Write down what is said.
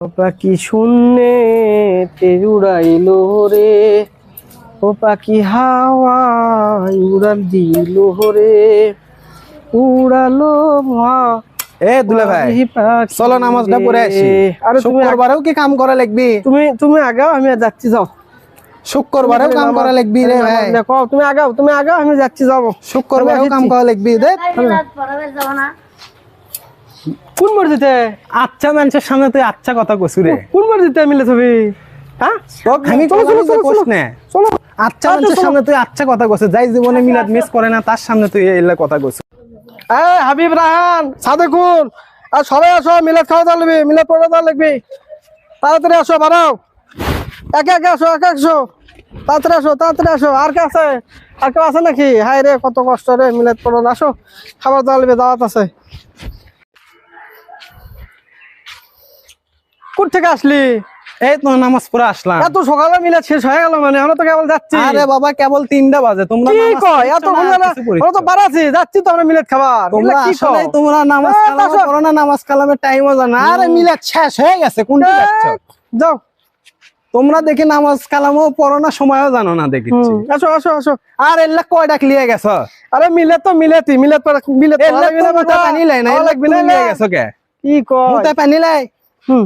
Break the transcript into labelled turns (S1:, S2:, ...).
S1: ও পাখি শূন্যে তেরুড়াইলো রে। ও পাখি হাওয়ায় উড়াল দিল রে। উড়ালো মা
S2: এ দুলে ভাই চলো নামাজটা পড়ে আসি।
S1: আরে তুমি
S2: শুক্রবারেও কি কাম করা লাগবি?
S1: তুমি তুমি আগাও আমি যাচ্ছি যাও।
S2: শুক্রবারেও কাম করা লাগবি রে ভাই।
S1: দেখো তুমি আগাও তুমি আগাও আমি যাচ্ছি যাব।
S2: শুক্রবারেও কাম করা লাগবি দে।
S1: কোন মসজিদে
S2: আচ্ছা মানুষের সামনে তুই আচ্ছা কথা কছু রে।
S1: কোন মসজিদে মিলে ছবি? হ্যাঁ?
S2: আমি
S1: চলো, চলো, চলো, চলো।
S2: আচ্ছা মানুষের সামনে তুই আচ্ছা কথা কছু যাই জীবনে মিলাদ মিস করে না তার সামনে তুই এলা কথা কছু
S1: এই হাবিব রাহান সাদেকুন আর সবাই আসো মিলাদ খাওয়া দাওয়া লাগবে মিলাদ পড়া দাওয়া লাগবে তাড়াতাড়ি আসো বাড়াও। একে একে আসো একে আসো। তাড়াতাড়ি আসো তাড়াতাড়ি আসো। আর কে আছে? আর কেউ আছে নাকি? হাই রে কত কষ্ট রে মিলাদ পড়া আসো খাবার দাওয়া লাগবে দাওয়াত আছে। থেকে আসলি?
S2: এই তো নামাজ পড়ে আসলাম।
S1: এত সকালে মিলাদ শেষ হয়ে গেল মানে আমরা তো কেবল যাচ্ছি।
S2: আরে বাবা কেবল তিনটা বাজে তোমরা
S1: কি কয়? এত? আমরা তো বাড়াচ্ছি যাচ্ছি তো আমরা মিলাদ খাবার।
S2: তোমরা
S1: কি
S2: আসলে তোমরা নামাজ কালামে। পড়ো না নামাজ কালামের টাইমও জানা আরে মিলাদ শেষ হয়ে গেছে কোনটি যাচ্ছ
S1: যাও।
S2: তোমরা দেখি নামাজ কালামও পড়ো না সময়ও জানো না দেখিচ্ছি
S1: হুম, আসো আসো আসো।
S2: আর এল্লা কয় ডাক লিয়ে গেছ?
S1: আরে মিলে তো মিলেতি মিলে তো মিলে তো
S2: পানি লাই না এল্লা তুমি লিয়ে গেছো কে?
S1: কি কয়?
S2: মুতা পানি লাই।
S1: হুম।